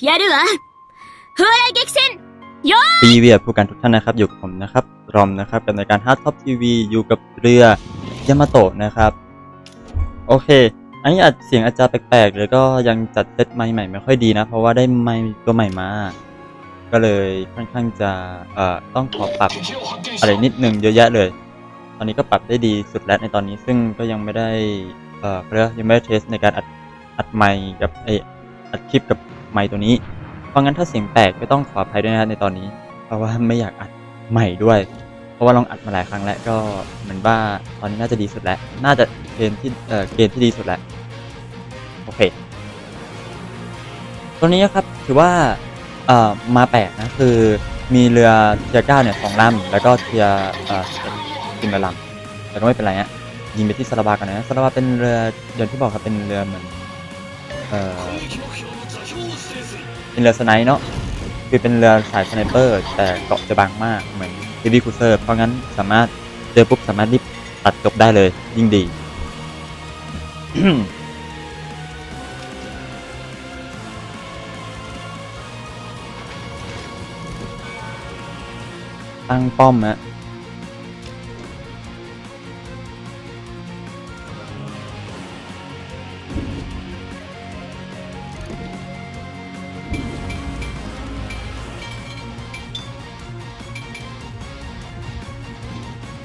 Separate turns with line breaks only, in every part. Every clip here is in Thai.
やるわ風来激戦よ
ปีเวียผู้การทุกท่านนะครับ อยู่กับผมนะครับ รอมนะครับกับในการฮาร์ดท็อปทีวีอยู่กับเรือยามาโตะนะครับ โอเค อันนี้อาจเสียงอาจจะแปลกๆแล้วก็ยังจัดเซตไมค์ใหม่ไม่ค่อยดีนะ เพราะว่าได้ไมค์ตัวใหม่มา ก็เลยค่อนข้างจะเอ่อต้องขอปรับอะไรนิดนึงเยอะแยะเลย ตอนนี้ก็ปรับได้ดีสุดแล้วในตอนนี้ซึ่งก็ยังไม่ได้เอ่อเขาเรียกว่ายังไม่ได้เทสในการอัดอัดไมค์กับไออัดคลิปกับ ไมค์ตัวนี้ เพราะงั้นถ้าเสียงแตกก็ต้องขออภัยด้วยนะในตอนนี้ เพราะว่าไม่อยากอัดใหม่ด้วย เพราะว่าลองอัดมาหลายครั้งแล้วก็เหมือนว่าตอนนี้น่าจะดีสุดแล้ว น่าจะเกณฑ์ที่เอ่อเกณฑ์ที่ดีสุดแล้ว โอเค ตัวนี้นะครับถือว่าเอ่อมาแปลกนะคือมีเรือเทียร์เก้าเนี่ยสองลำแล้วก็เทียร์เอ่อสิบละลำแต่ก็ไม่เป็นไรฮะยิงไปที่สลาบากันนะสลาบาเป็นเรืออย่างที่บอกครับเป็นเรือเหมือนเอ่อ เป็นเรือสไนเนาะคือเป็นเรือสายสไนเปอร์ แต่เกาะจะบางมากเหมือนเฮฟวี่คูเซอร์เพราะงั้นสามารถเจอปุ๊บสามารถรีบตัดจบได้เลยยิ่งดีตั้งป้อมฮะ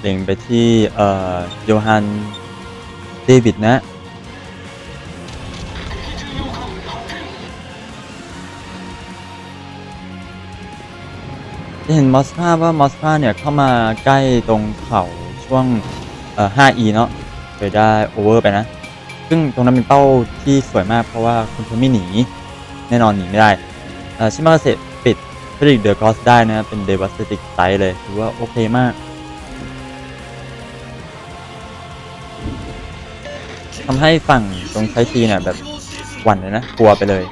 เล็งไปที่เอ่อโยฮันเดวิดนะจะเห็นมอสพาว่ามอสพาเนี่ยเข้ามาใกล้ตรงเขาช่วงเอ่อ 5e เนาะเลยได้โอเวอร์ไปนะ ซึ่งตรงนั้นเป็นเป้าที่สวยมากเพราะว่าคุณเทอร์ไม่หนี แน่นอนหนีไม่ได้เอ่อชิมาเซปิดฟริกเดอะกอสได้นะ เป็นเดวัสติกไซส์เลย ถือว่าโอเคมาก ทำให้ฝั่งตรงไซซีเนี่ยแบบหวั่นเลยนะกลัวไปเลย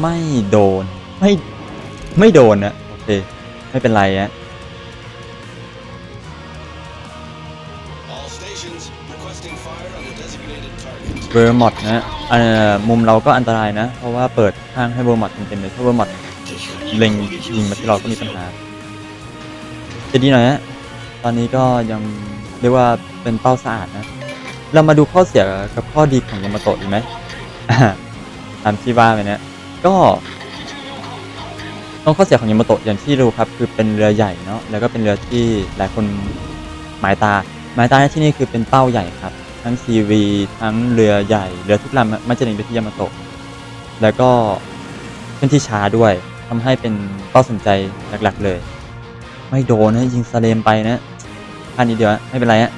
ไม่โดน ไม่ไม่โดนนะโอเค ไม่เป็นไรฮะเวอร์มอดนะอ่อมุมเราก็อันตรายนะ เพราะว่าเปิดข้างให้เวอร์มอดเต็มๆเลยถ้าเวอร์มอด เล็งยิงมาที่เราก็มีปัญหาจะดีหน่อยฮะตอนนี้ก็ยังเรียกว่าเป็นเป้าสะอาดนะ เรามาดูข้อเสียกับข้อดีของยามาโตะดีไหมตามที่ว่าไปเนี่ยก็ตรงข้อเสียของยามาโตะอย่างที่รู้ครับ คือเป็นเรือใหญ่เนาะแล้วก็เป็นเรือที่หลายคนหมายตาหมายตาในที่นี่คือเป็นเป้าใหญ่ครับ ทั้งซีวีทั้งเรือใหญ่เรือทุกลำมันจะเล็งไปที่ยามาโตะแล้วก็เป็นที่ช้าด้วย ทำให้เป็นเป้าสนใจหลักๆเลย ไม่โดนนะยิงสเลมไปนะพลาดนิดเดียวไม่เป็นไรฮะ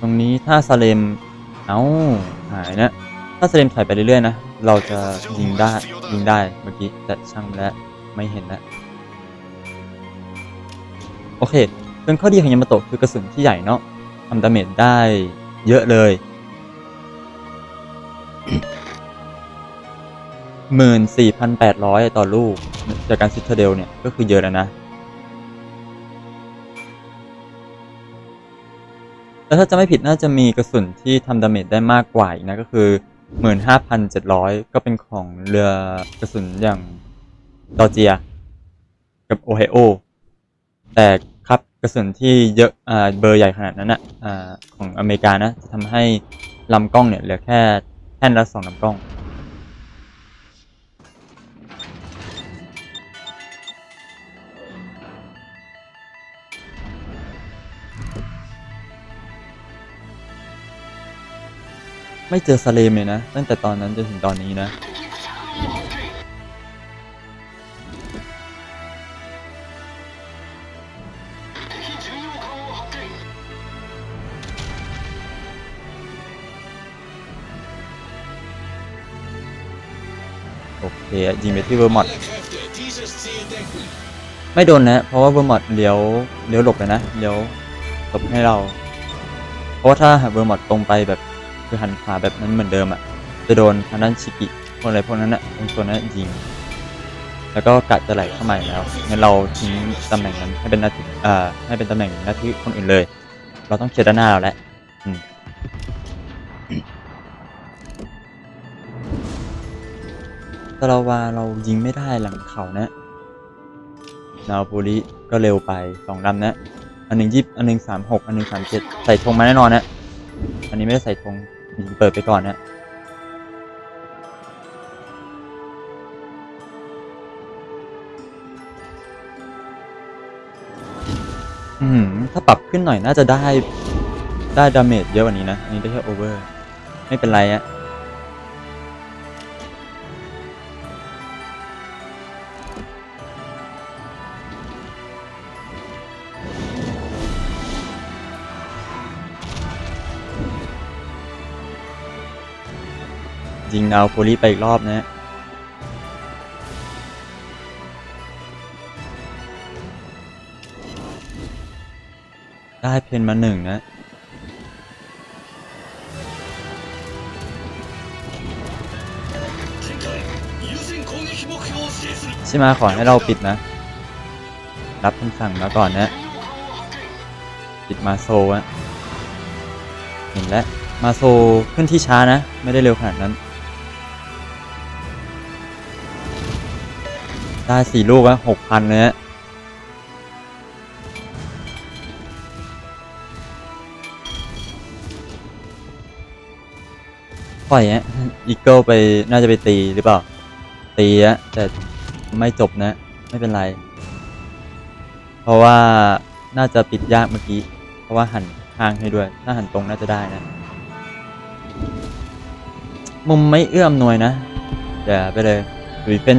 ตรงนี้ถ้าสเลมเอ้าหายนะ ถ้าสเลมถอยไปเรื่อยๆนะ เราจะยิงได้ยิงได้เมื่อกี้แต่ช่างแล้วไม่เห็นแล้วโอเค เป็นข้อดีของยามาโตะคือกระสุนที่ใหญ่เนาะทำดาเมจได้เยอะเลยหมื่นสี่พันแปดร้อยต่อลูก จากการซิตเทเดลเนี่ย ก็คือเยอะแล้วนะ แล้วถ้าจะไม่ผิดน่าจะมีกระสุนที่ทำดาเมจได้มากกว่าอีกนะ ก็คือ15,700ก็เป็นของเรือกระสุนอย่างจอร์เจีย กับโอไฮโอ แต่ กระสุนที่เยอะอ่าเบอร์ใหญ่ขนาดนั้นนะอ่าของอเมริกานะจะทำให้ลำกล้องเนี่ยเหลือแค่แท่นละสองลำกล้องไม่เจอสเลมเลยนะ ตั้งแต่ตอนนั้นจนถึงตอนนี้นะ เคยิงไปที่เวอร์มอดไม่โดนนะ เพราะว่าเวอร์มอดเลี้ยวเลี้ยวหลบเลยนะเลี้ยวหลบให้เรา เพราะว่าถ้าเวอร์มอดตรงไปแบบคือหันขวาแบบนั้นเหมือนเดิมอะ่ะจะโดนทางด้านชิกิพวกอะไรพวกนั้นนะตรงตัวนั้นยิง แล้วก็กะจะไหลเข้ามาแล้วงั้นเราทิ้งตำแหน่งนั้นให้เป็นหน้าที่อ่าให้เป็นตำแหน่งหน้าที่คนอื่นเลย เราต้องเคลียร์ด้านหน้าเราแหล้วอืม ตะลาวาเรายิงไม่ได้หลังเขานะ นาโปลิก็เร็วไปสองลำนะ อันหนึ่งยี่อันหนึ่งสามหกอันหนึ่งสามเจ็ดใส่ธงมาแน่นอนนะอันนี้ไม่ได้ใส่ธงยิงเปิดไปก่อนนะอืมถ้าปรับขึ้นหน่อยน่าจะได้ได้ดาเมจเยอะกว่านี้นะ อันนี้ได้แค่โอเวอร์ ไม่เป็นไรอะ งเอาโพลีไปอีกรอบนะได้เพนมาหนึ่งนะ ชิมาขอให้เราปิดนะ รับคำสั่งมาก่อนนะ ปิดมาโซะเห็นแล้ว มาโซขึ้นที่ช้านะ ไม่ได้เร็วขนาดนั้น ได้สี่ลูกอะหกพันเลยฮะปล่อยฮะอีเกิลไปน่าจะไปตีหรือเปล่า ตีอะแต่ไม่จบนะ ไม่เป็นไร เพราะว่าน่าจะปิดยากเมื่อกี้ เพราะว่าหันข้างให้ด้วย ถ้าหันตรงน่าจะได้นะ มุมไม่เอื้อมหน่วยนะเดี๋ยวไปเลยหรือเป็น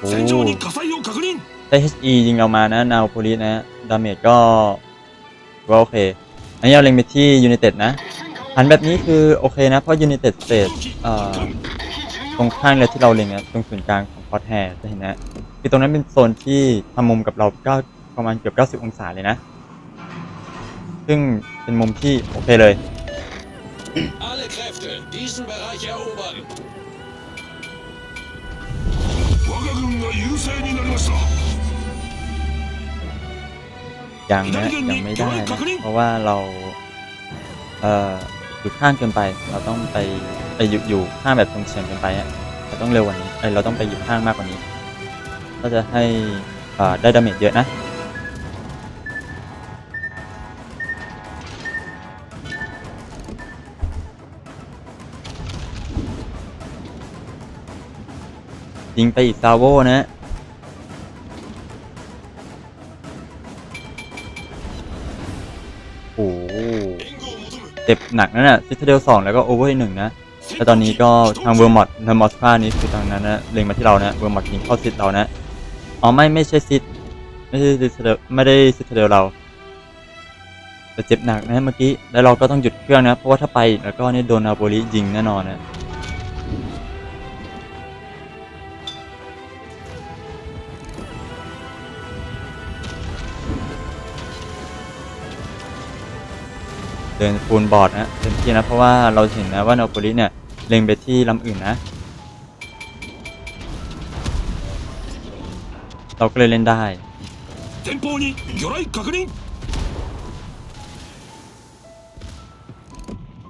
โอ้
ได้ HE ยิงเรามานะ นาวโพลิสนะ ดาเมจก็ก็โอเค อันนี้เราเล็งไปที่ยูนิเต็ดนะ หันแบบนี้คือโอเคนะ เพราะยูนิเต็ดเฟสตรงข้างเลยที่เราเล็งนะตรงศูนย์กลางของพอดแฮร์จะเห็นนะ คือตรงนั้นเป็นโซนที่ทำมุมกับเราก็ประมาณเกือบ90 องศาเลยนะ ซึ่งเป็นมุมที่โอเคเลย
我が軍が優勢になりました
ยังนะยังไม่ได้นะ เพราะว่าเรา เอ่ออยู่ข้างเกินไป เราต้องไปไปอยู่อยู่ข้างแบบตรงเฉียงเกินไปอะเราต้องเร็วกว่านี้เอ้ยเราต้องไปอยู่ข้างมากกว่านี้ ก็จะให้อ่าได้ดาเมจเยอะนะ ยิงไปอีกซาโวนะ โอ้เจ็บหนักนั่นแหละซิตเดลสองแล้วก็โอเวอร์หนึ่งนะและตอนนี้ก็ทางเวอร์มอตทางมอสคานี้คือทางนั้นนะเล็งมาที่เรานะเวอร์มอตยิงเข้าซิตเรานะอ๋อไม่ไม่ใช่ซิตไม่ใช่ซิตเดลไม่ได้ซิตเดลเราแต่เจ็บหนักนะเมื่อกี้แล้วเราก็ต้องหยุดเครื่องนะ เพราะว่าถ้าไปแล้วก็เนี่ยโดนอาโบลิยิงแน่นอนนะ เดินคูณบอร์ดนะเต็มที่นะ เพราะว่าเราเห็นนะว่าโนบุริเนี่ย เล็งไปที่ลำอื่นนะ เราก็เลยเล่นได้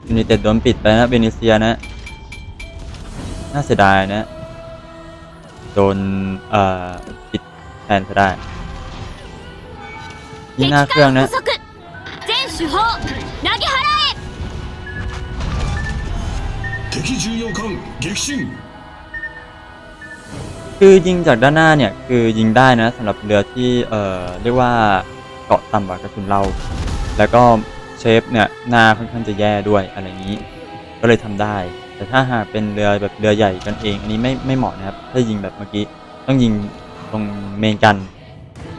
ยูนิเต็ดโดนปิดไปนะเบนิเซียนะ น่าเสียดายนะ โดน เอ่อ ปิดแทนซะได้ ยิงหน้าเครื่องนะ
投げ払え
敵巡洋艦撃沈
คือยิงจากด้านหน้าเนี่ย คือยิงได้นะสำหรับเรือที่ เอ่อ เรียกว่าเกาะต่ำกว่ากระสุนเรา แล้วก็เชฟเนี่ย หน้าค่อนข้างจะแย่ด้วยอะไรอย่างนี้ ก็ เลยทำได้ แต่ถ้าหากเป็นเรือแบบเรือใหญ่กันเอง อันนี้ไม่ไม่เหมาะนะครับ ถ้ายิงแบบเมื่อกี้ต้องยิงตรงเมนกัน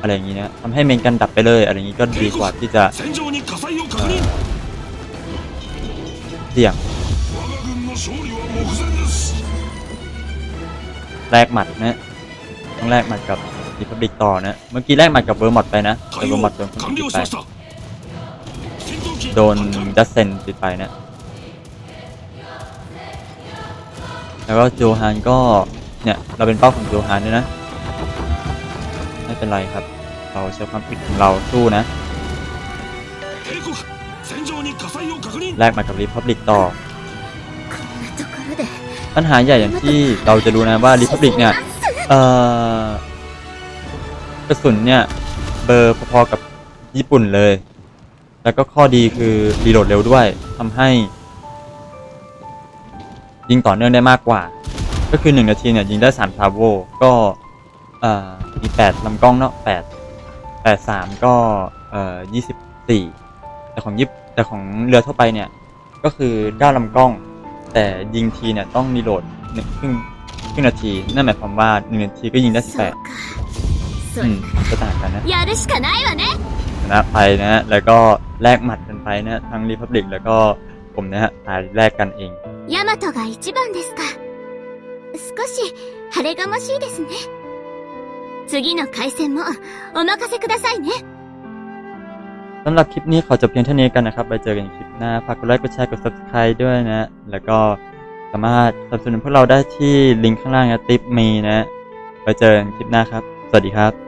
อะไรอย่างนี้นะทำให้เมนกันดับไปเลยอะไรอย่างนี้ก็ดีกว่าที่จะ
戦場に火災を確認
เสี่ยง แลกหมัดนะต้องแลกหมัดกับดิพับลิกต่อนะ เมื่อกี้แลกหมัดกับเบอร์มอดไปนะเบอร์มอดโดนติดไปโดนดัสเซนติดไปนะแล้วก็โจฮานก็เนี่ยเราเป็นเป้าของโจฮานด้วยนะไม่เป็นไรครับ เราใช้ความผิดของเราสู้นะ แลกมากับรีพับลิกต่อ ปัญหาใหญ่อย่างที่เราจะรู้นะว่ารีพับลิกเนี่ยเอ่อกระสุนเนี่ย เบอร์พอๆกับญี่ปุ่นเลย แล้วก็ข้อดีคือ รีโหลดเร็วด้วยทำให้ ยิงต่อเนื่องได้มากกว่า ก็คือ 1นนาทีเนี่ย ยิงได้3ทาโวก็เอ่อมี8ลำกล้องเนาะ8 8 3 ก็เอ่อ24 แต่ของญี่ปุ่น แต่ของเรือทั่วไปเนี่ย ก็คือ 9ลำกล้อง แต่ยิงทีเนี่ยต้องรีโหลดหนึ่งครึ่งครึ่งนาที นั่นหมายความว่า 1 นาทีก็ยิงได้
そうかそ
18 อื
れ
มก็ต่างกันนะ
やるしかないわね
ชนะไปนะฮะแล้วก็แลกหมัดกันไปนะฮะทั้งรีพับลิกแล้วก็ผมนะฮะตายแลกกันเอง
ヤマトが一番ですか少し晴れがましいですね次の回戦もお任せくださいね
สำหรับคลิปนี้ขอจบเพียงเท่านี้กันนะครับ ไปเจอกันคลิปหน้า ฝากกดไลค์ กดแชร์ กด subscribe ด้วยนะ แล้วก็สามารถสนับสนุนพวกเราได้ที่ลิงก์ข้างล่างนะ ติปมีนะ ไปเจอกันคลิปหน้าครับ สวัสดีครับ